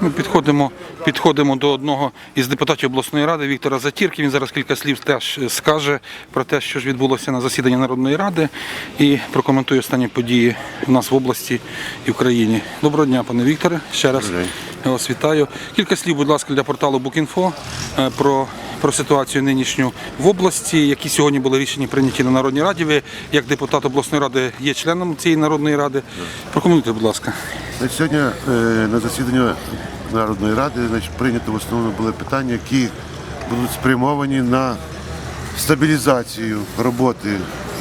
Ми підходимо, підходимо до одного із депутатів обласної ради Віктора Затірки. Він зараз кілька слів теж скаже про те, що ж відбулося на засіданні Народної ради, і прокоментує останні події в нас в області і в країні. Доброго дня, пане Вікторе. Ще раз я вас вітаю. Кілька слів, будь ласка, для порталу Букінфо е, про. Про ситуацію нинішню в області, які сьогодні були рішення прийняті на Народній раді. Ви, як депутат обласної ради, є членом цієї народної ради. Прокоментуйте, будь ласка. Сьогодні е, на засіданні Народної ради значить, прийнято в основному були питання, які будуть спрямовані на стабілізацію роботи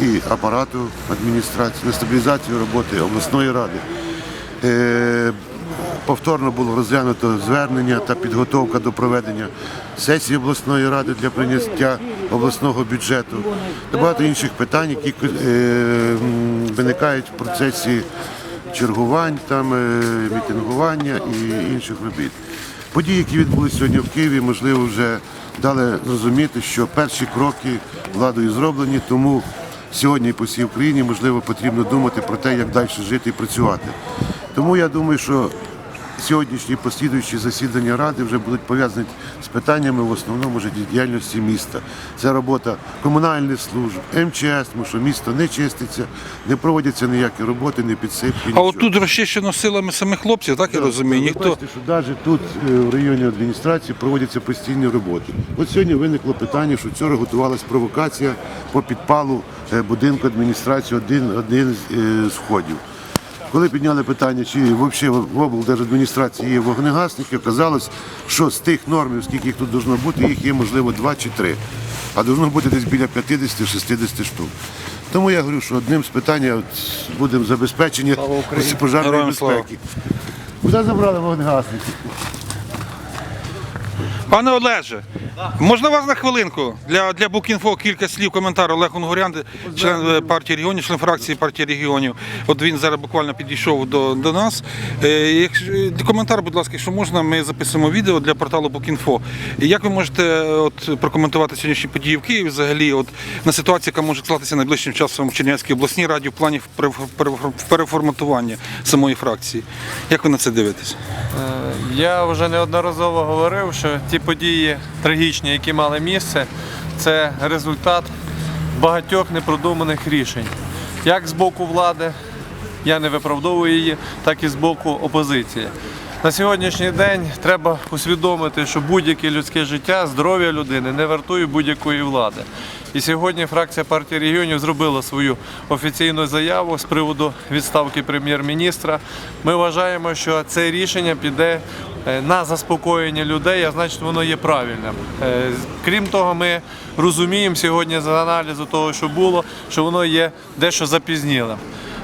і апарату адміністрації, на стабілізацію роботи обласної ради. Повторно було розглянуто звернення та підготовка до проведення сесії обласної ради для прийняття обласного бюджету та багато інших питань, які е, виникають в процесі чергувань, там, е, мітингування і інших робіт. Події, які відбулися сьогодні в Києві, можливо, вже дали зрозуміти, що перші кроки владою зроблені, тому сьогодні по всій Україні можливо потрібно думати про те, як далі жити і працювати. Тому я думаю, що сьогоднішні послідуючі засідання ради вже будуть пов'язані з питаннями в основному життєдіяльності міста. Це робота комунальних служб, МЧС, тому що місто не чиститься, не проводяться ніякі роботи, не підсипки. А от тут розчищено силами самих хлопців, так я розумію. Ніхто бачите, що навіть тут е, в районі адміністрації проводяться постійні роботи. От сьогодні виникло питання, що вчора готувалась провокація по підпалу е, будинку адміністрації один, один з е, сходів. Коли підняли питання, чи взагалі в облдержадміністрації є вогнегасники, оказалось, що з тих нормів, скільки їх тут должно бути, їх є можливо два чи три. А должно бути десь біля 50-60 штук. Тому я говорю, що одним з питань будемо забезпечення пожежної безпеки. Куди забрали вогнегасники? Пане Олеже, можна вас на хвилинку для, для Букінфо кілька слів коментар. Олег Унгурян, член е, партії регіонів, член фракції партії регіонів. От він зараз буквально підійшов до, до нас. Е, е, коментар, будь ласка, якщо можна, ми записуємо відео для порталу Букінфо. Як ви можете е, от, прокоментувати сьогоднішні події в Києві взагалі, от, на ситуацію, яка може склатися найближчим часом в Чернівській обласній раді в плані пере- пере- переформатування самої фракції? Як ви на це дивитесь? Я вже неодноразово говорив, що ті події трагічні, які мали місце, це результат багатьох непродуманих рішень. Як з боку влади, я не виправдовую її, так і з боку опозиції. На сьогоднішній день треба усвідомити, що будь-яке людське життя, здоров'я людини не вартує будь-якої влади. І сьогодні фракція партії регіонів зробила свою офіційну заяву з приводу відставки прем'єр-міністра. Ми вважаємо, що це рішення піде е, на заспокоєння людей, а значить воно є правильним. Е, Крім того, ми розуміємо сьогодні з аналізу того, що було, що воно є дещо запізнілим.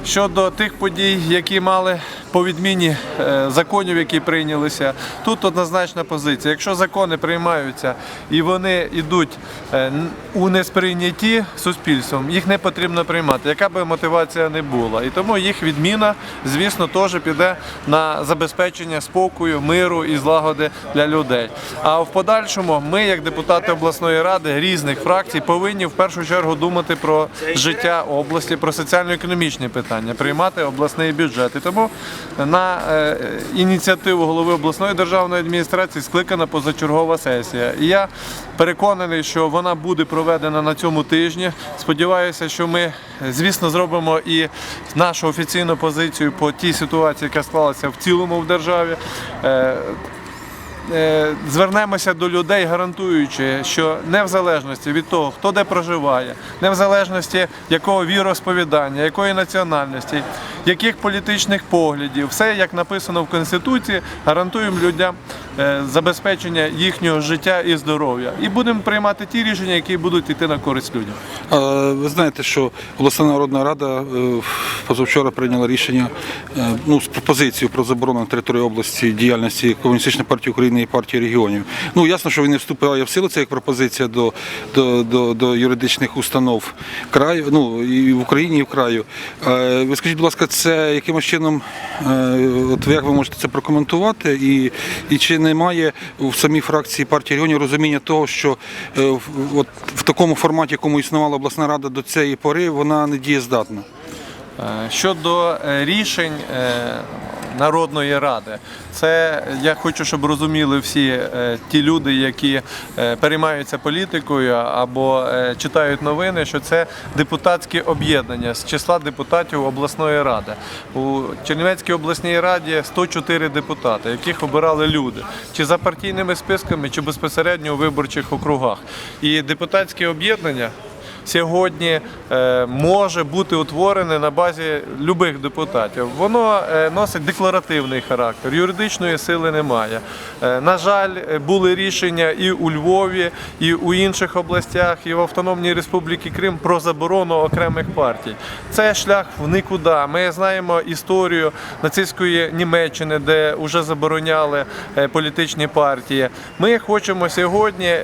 Щодо тих подій, які мали по відміні е, законів, які прийнялися, тут однозначна позиція. Якщо закони приймаються і вони йдуть е, у несприйнятті суспільством, їх не потрібно приймати, яка би мотивація не була. І тому їх відміна, звісно, теж піде на забезпечення спокою, миру і злагоди для людей. А в подальшому ми, як депутати обласної ради різних фракцій, повинні в першу чергу думати про життя області, про соціально-економічні питання, приймати обласний бюджет. І тому на е, ініціативу голови обласної державної адміністрації скликана позачергова сесія. І я переконаний, що вона буде проведена на цьому тижні. Сподіваюся, що ми, звісно, зробимо і нашу офіційну позицію по тій ситуації, яка склалася в цілому в державі. Е, звернемося до людей, гарантуючи, що не в залежності від того, хто де проживає, не в залежності якого віросповідання, якої національності, яких політичних поглядів, все як написано в Конституції, гарантуємо людям е, забезпечення їхнього життя і здоров'я. І будемо приймати ті рішення, які будуть йти на користь людям. Ви знаєте, що обласна народна рада е, позавчора прийняла рішення ну, з пропозицією про заборону на території області діяльності Комуністичної партії України і партії регіонів. Ну ясно, що він не вступає в силу, це як пропозиція до, до, до, до юридичних установ краю, ну і в Україні, і в краю. Е, Ви скажіть, будь ласка, це якимось чином, е, от як ви можете це прокоментувати, і, і чи немає в самій фракції партії регіонів розуміння того, що е, в- от в такому форматі, якому існувала обласна рада до цієї пори, вона не дієздатна? Е, Щодо е, рішень, е, Народної Ради. Це я хочу, щоб розуміли всі е, ті люди, які е, переймаються політикою або е, читають новини, що це депутатське об'єднання з числа депутатів обласної ради. У Чернівецькій обласній раді 104 депутати, яких обирали люди, чи за партійними списками, чи безпосередньо у виборчих округах. І депутатське об'єднання сьогодні е, може бути утворене на базі любих депутатів. Воно е, носить декларативний характер, юридичної сили немає. Е, на жаль, були рішення і у Львові, і у інших областях, і в Автономній Республіці Крим про заборону окремих партій. Це шлях в нікуди. Ми знаємо історію нацистської Німеччини, де вже забороняли політичні партії. Ми хочемо сьогодні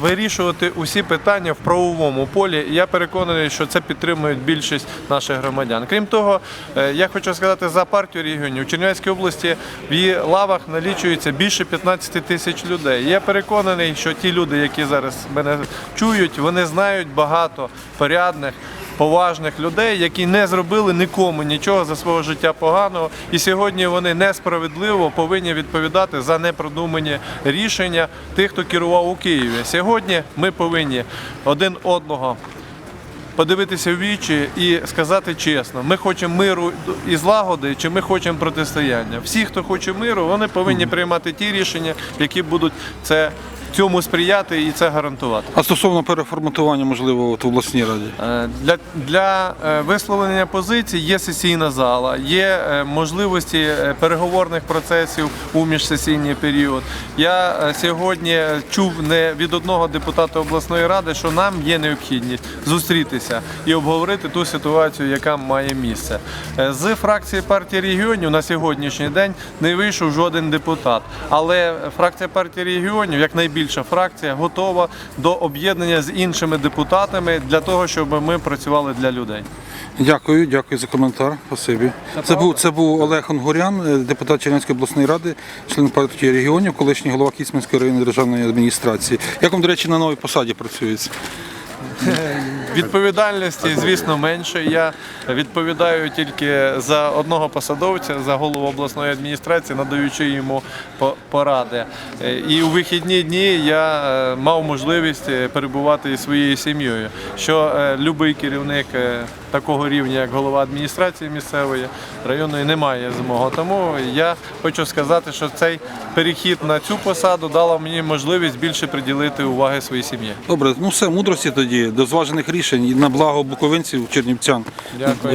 вирішувати усі питання в правовому полі. Я переконаний, що це підтримують більшість наших громадян. Крім того, е, я хочу сказати за партію регіонів. У Чернівецькій області в її лавах налічується більше 15 тисяч людей. Я переконаний, що ті люди, які зараз мене чують, вони знають багато порядних. Поважних людей, які не зробили нікому нічого за свого життя поганого, і сьогодні вони несправедливо повинні відповідати за непродумані рішення тих, хто керував у Києві. Сьогодні ми повинні один одного подивитися в вічі і сказати чесно, ми хочемо миру і злагоди, чи ми хочемо протистояння. Всі, хто хоче миру, вони повинні приймати ті рішення, які будуть це цьому сприяти і це гарантувати. А стосовно переформатування, можливо, от в обласній раді. Е, Для, для е, висловлення позицій є сесійна зала, є е, можливості переговорних процесів у міжсесійний період. Я сьогодні чув не від одного депутата обласної ради, що нам є необхідність зустрітися і обговорити ту ситуацію, яка має місце. З фракції партії регіонів на сьогоднішній день не вийшов жоден депутат. Але фракція партії регіонів, як найбільша фракція, готова до об'єднання з іншими депутатами для того, щоб ми працювали для людей. Дякую, дякую за коментар. Спасибі. Це був, це був Олег Онгурян, е, депутат Чернівської обласної ради, член партії регіонів, колишній голова Кіцманської районної державної адміністрації. Як вам, до речі, на новій посаді працюється? Відповідальності, звісно, менше. Я відповідаю тільки за одного посадовця, за голову обласної адміністрації, надаючи йому по- поради. Е, І у вихідні дні я е, мав можливість е, перебувати із своєю сім'єю, що любий керівник такого рівня, як голова адміністрації місцевої районної, немає змоги. Тому я хочу сказати, що цей перехід на цю посаду дала мені можливість більше приділити уваги своїй сім'ї. Добре, ну все, мудрості тоді, до зважених рішень і на благо буковинців, чернівцян. Дякую.